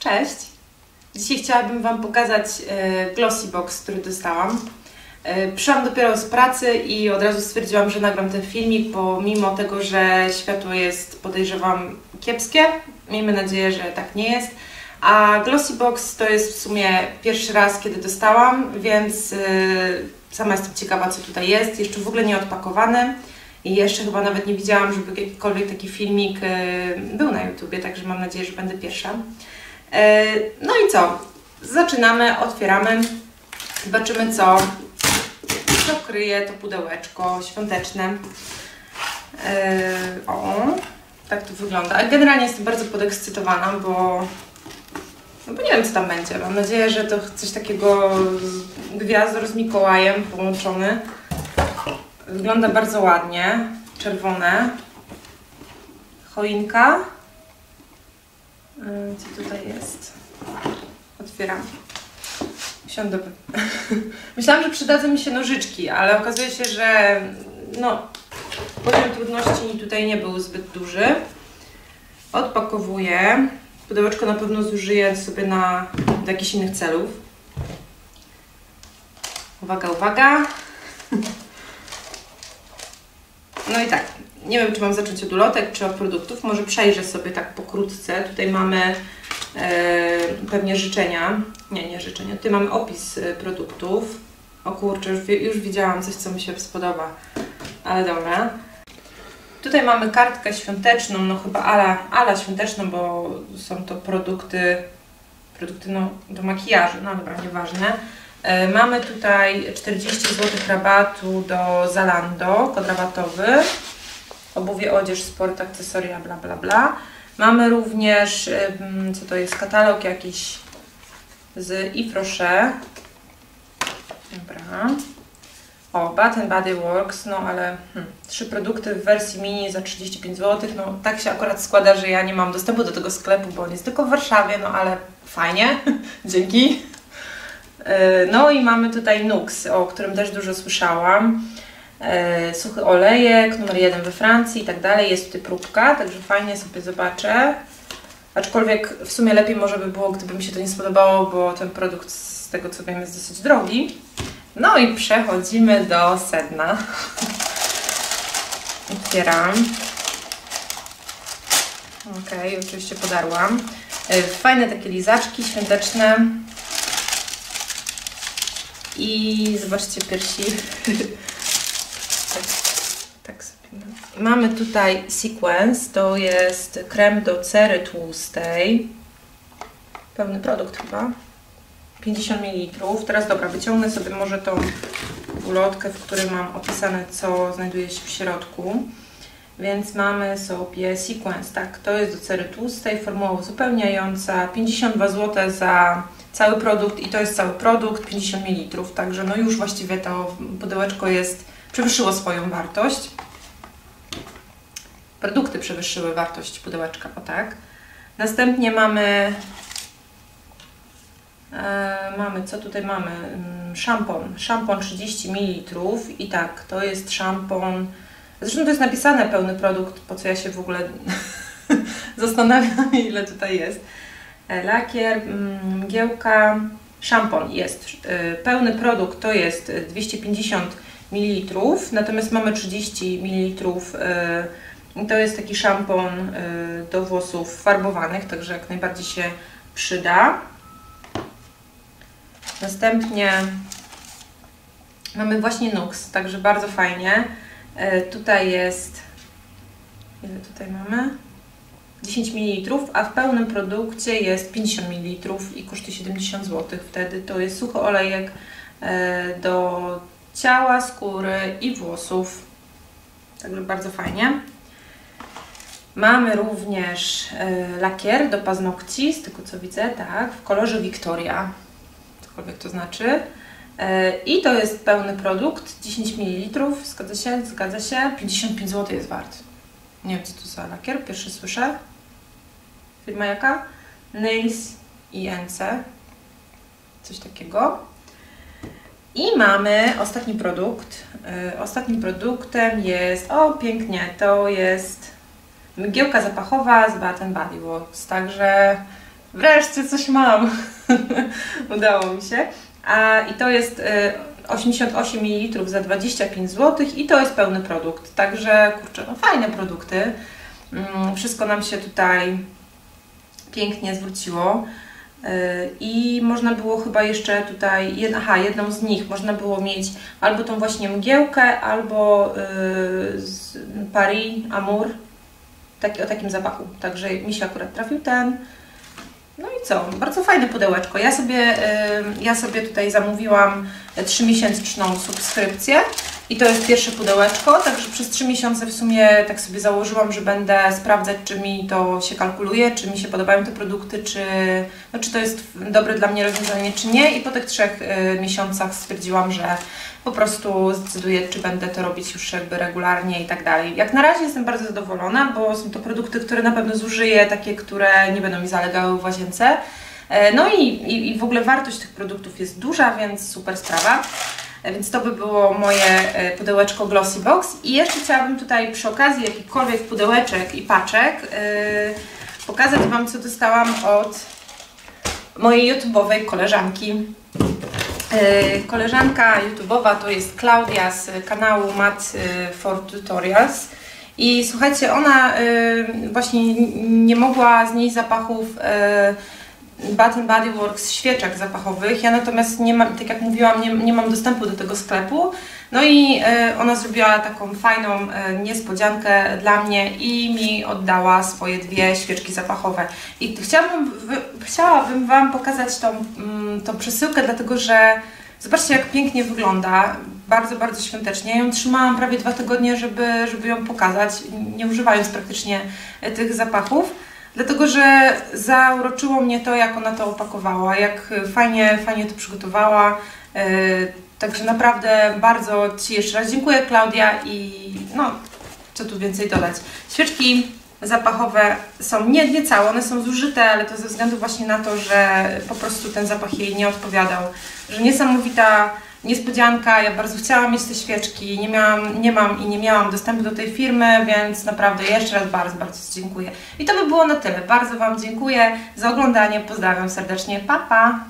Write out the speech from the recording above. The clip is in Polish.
Cześć! Dzisiaj chciałabym Wam pokazać e, Glossy Box, który dostałam. E, Przyszłam dopiero z pracy i od razu stwierdziłam, że nagram ten filmik, pomimo tego, że światło jest, podejrzewam, kiepskie. Miejmy nadzieję, że tak nie jest. A Glossy Box to jest w sumie pierwszy raz, kiedy dostałam, więc e, sama jestem ciekawa, co tutaj jest. Jeszcze w ogóle nie odpakowany. I jeszcze chyba nawet nie widziałam, żeby jakikolwiek taki filmik był na YouTubie, także mam nadzieję, że będę pierwsza. E, No i co? Zaczynamy, otwieramy. Zobaczymy, co, co kryje to pudełeczko świąteczne. E, O, tak to wygląda. Generalnie jestem bardzo podekscytowana, bo, no bo nie wiem, co tam będzie. Mam nadzieję, że to coś takiego gwiazdor z Mikołajem połączony. Wygląda bardzo ładnie. Czerwone. Choinka. Co tutaj jest? Otwieram. Siądę. Myślałam, że przydadzą mi się nożyczki, ale okazuje się, że no, poziom trudności tutaj nie był zbyt duży. Odpakowuję. Pudełeczko na pewno zużyję sobie na, do jakichś innych celów. Uwaga, uwaga. No i tak, nie wiem, czy mam zacząć od ulotek, czy od produktów. Może przejrzę sobie tak pokrótce. Tutaj mamy e, pewnie życzenia. Nie, nie życzenia. Tutaj mamy opis e, produktów. O kurczę, już, już widziałam coś, co mi się spodoba. Ale dobra. Tutaj mamy kartkę świąteczną, no chyba ala, ala świąteczną, bo są to produkty, produkty no, do makijażu. No dobra, nieważne. E, Mamy tutaj 40 zł rabatu do Zalando, kod rabatowy. Obuwie, odzież, sport, akcesoria, bla bla bla. Mamy również, co to jest, katalog jakiś z Yves Rocher. Dobra. O, Bath Body Works, no ale hmm, trzy produkty w wersji mini za 35 zł. No tak się akurat składa, że ja nie mam dostępu do tego sklepu, bo on jest tylko w Warszawie, no ale fajnie, dzięki. E, No i mamy tutaj Nux, o którym też dużo słyszałam. E, Suchy olejek, numer jeden we Francji i tak dalej. Jest tutaj próbka, także fajnie sobie zobaczę. Aczkolwiek w sumie lepiej może by było, gdyby mi się to nie spodobało, bo ten produkt z tego co wiem jest dosyć drogi. No i przechodzimy do sedna. Otwieram. Okej, oczywiście podarłam. E, Fajne takie lizaczki świąteczne. I zobaczcie piersi. tak, sobie. Mamy tutaj Sequence, to jest krem do cery tłustej. Pełny produkt chyba. 50 ml. Teraz dobra, wyciągnę sobie może tą ulotkę, w której mam opisane, co znajduje się w środku. Więc mamy sobie Sequence, tak, to jest do cery tłustej, formuła uzupełniająca, 52 zł za cały produkt i to jest cały produkt, 50 ml, także no już właściwie to pudełeczko jest, przewyższyło swoją wartość. Produkty przewyższyły wartość pudełeczka, o tak. Następnie mamy E, mamy, co tutaj mamy? Mm, Szampon. Szampon 30 ml i tak, to jest szampon. Zresztą to jest napisane pełny produkt, po co ja się w ogóle zastanawiam, ile tutaj jest. E, Lakier, mm, mgiełka, szampon jest. e, Pełny produkt to jest 250 ml, natomiast mamy 30 ml. e, To jest taki szampon e, do włosów farbowanych, także jak najbardziej się przyda. Następnie mamy właśnie Nux, także bardzo fajnie. E, tutaj jest, ile tutaj mamy? 10 ml, a w pełnym produkcie jest 50 ml i kosztuje 70 zł. Wtedy to jest suchy olejek do ciała, skóry i włosów. Także bardzo fajnie. Mamy również e, lakier do paznokci, z tego co widzę, tak, w kolorze Victoria cokolwiek to znaczy. E, I to jest pełny produkt, 10 ml, zgadza się, zgadza się, 55 zł jest wart. Nie wiem co to za lakier, pierwszy słyszę. Firma jaka? Nails INC, coś takiego. I mamy ostatni produkt. E, Ostatnim produktem jest, o pięknie, to jest mgiełka zapachowa z Bath Body Works, także Wreszcie coś mam. Udało mi się. A, I to jest y, 88 ml za 25 zł i to jest pełny produkt. Także kurczę, no fajne produkty. Mm, wszystko nam się tutaj pięknie zwróciło. I można było chyba jeszcze tutaj, jed, aha, jedną z nich można było mieć albo tą właśnie mgiełkę, albo y, z Paris Amour, taki, o takim zapachu. Także mi się akurat trafił ten. No i co? Bardzo fajne pudełeczko. Ja sobie, y, ja sobie tutaj zamówiłam 3-miesięczną subskrypcję i to jest pierwsze pudełeczko, także przez 3 miesiące w sumie tak sobie założyłam, że będę sprawdzać, czy mi to się kalkuluje, czy mi się podobają te produkty, czy, no, czy to jest dobre dla mnie rozwiązanie, czy nie. I po tych trzech y, miesiącach stwierdziłam, że po prostu zdecyduję, czy będę to robić już jakby regularnie i tak dalej. Jak na razie jestem bardzo zadowolona, bo są to produkty, które na pewno zużyję, takie, które nie będą mi zalegały w łazience. E, No i, i, i w ogóle wartość tych produktów jest duża, więc super sprawa. Więc to by było moje e, pudełeczko Glossy Box. I jeszcze chciałabym tutaj przy okazji jakichkolwiek pudełeczek i paczek e, pokazać Wam, co dostałam od mojej YouTube'owej koleżanki. E, Koleżanka YouTube'owa to jest Klaudia z kanału Mat for Tutorials. I słuchajcie, ona e, właśnie nie mogła znieść zapachów e, Bath and Body Works świeczek zapachowych. Ja natomiast nie mam, tak jak mówiłam, nie, nie mam dostępu do tego sklepu. No i e, ona zrobiła taką fajną e, niespodziankę dla mnie i mi oddała swoje dwie świeczki zapachowe. I chciałabym, chciałabym Wam pokazać tą, mm, tą przesyłkę, dlatego że zobaczcie jak pięknie wygląda. Bardzo, bardzo świątecznie. Ja ją trzymałam prawie dwa tygodnie, żeby, żeby ją pokazać, nie używając praktycznie e, tych zapachów. Dlatego, że zauroczyło mnie to, jak ona to opakowała, jak fajnie, fajnie to przygotowała. Yy, Także naprawdę bardzo Ci jeszcze raz dziękuję, Klaudia, i no, co tu więcej dodać. Świeczki zapachowe są nie, nie całe, one są zużyte, ale to ze względu właśnie na to, że po prostu ten zapach jej nie odpowiadał. Że niesamowita niespodzianka, ja bardzo chciałam mieć te świeczki, nie, miałam, nie mam i nie miałam dostępu do tej firmy, więc naprawdę jeszcze raz bardzo, bardzo dziękuję. I to by było na tyle. Bardzo Wam dziękuję za oglądanie, pozdrawiam serdecznie, pa pa!